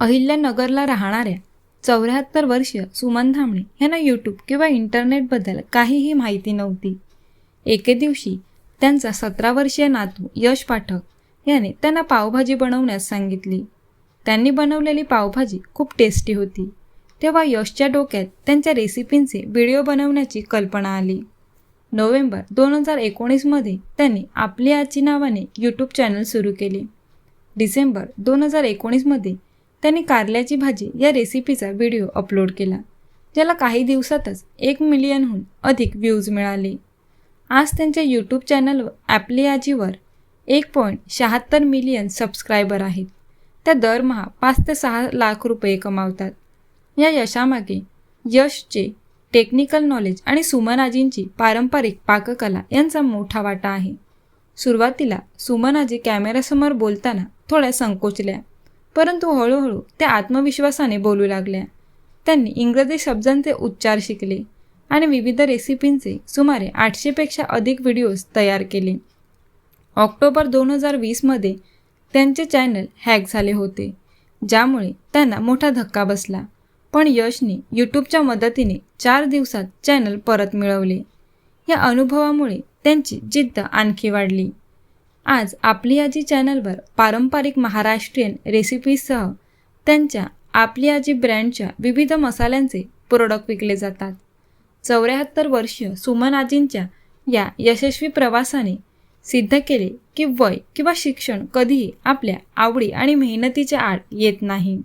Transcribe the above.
अहिल्यानगरला राहणाऱ्या चौऱ्याहत्तर वर्षीय सुमन धामणे यांना यूट्यूब किंवा इंटरनेटबद्दल काहीही माहिती नव्हती. एके दिवशी त्यांचा सतरा वर्षीय नातू यश पाठक याने त्यांना पावभाजी बनवण्यास सांगितली. त्यांनी बनवलेली पावभाजी खूप टेस्टी होती. तेव्हा यशच्या डोक्यात त्यांच्या रेसिपींचे व्हिडिओ बनवण्याची कल्पना आली. नोव्हेंबर दोन हजार एकोणीसमध्ये त्यांनी आपली आजी नावाने यूट्यूब चॅनल सुरू केले. डिसेंबर दोन हजार एकोणीसमध्ये त्यांनी कारल्याची भाजी या रेसिपीचा व्हिडिओ अपलोड केला ज्याला काही दिवसातच एक मिलियनहून अधिक व्ह्यूज मिळाले. आज त्यांच्या यूट्यूब चॅनलवर आपली आजीवर एक पॉईंट शहात्तर मिलियन सबस्क्रायबर आहेत. त्या दरमहा पाच ते सहा लाख रुपये कमावतात. या यशामागे यशचे टेक्निकल नॉलेज आणि सुमनाजींची पारंपरिक पाककला यांचा मोठा वाटा आहे. सुरुवातीला सुमनाजी कॅमेऱ्यासमोर बोलताना थोड्या संकोचल्या. परंतु हळूहळू त्या आत्मविश्वासाने बोलू लागल्या. त्यांनी इंग्रजी शब्दांचे उच्चार शिकले आणि विविध रेसिपींचे सुमारे आठशेपेक्षा अधिक व्हिडिओज तयार केले. ऑक्टोबर दोन हजार वीसमध्ये त्यांचे चॅनल हॅक झाले होते ज्यामुळे त्यांना मोठा धक्का बसला. पण यशने यूट्यूबच्या मदतीने चार दिवसात चॅनल परत मिळवले. या अनुभवामुळे त्यांची जिद्द आणखी वाढली. आज आपली आजी चॅनलवर पारंपरिक महाराष्ट्रीयन रेसिपीजसह त्यांच्या आपली आजी ब्रँडच्या विविध मसाल्यांचे प्रोडक्ट विकले जातात. चौऱ्याहत्तर वर्षीय सुमन आजींच्या या यशस्वी प्रवासाने सिद्ध केले की वय किंवा शिक्षण कधीही आपल्या आवडी आणि मेहनतीच्या आड येत नाही.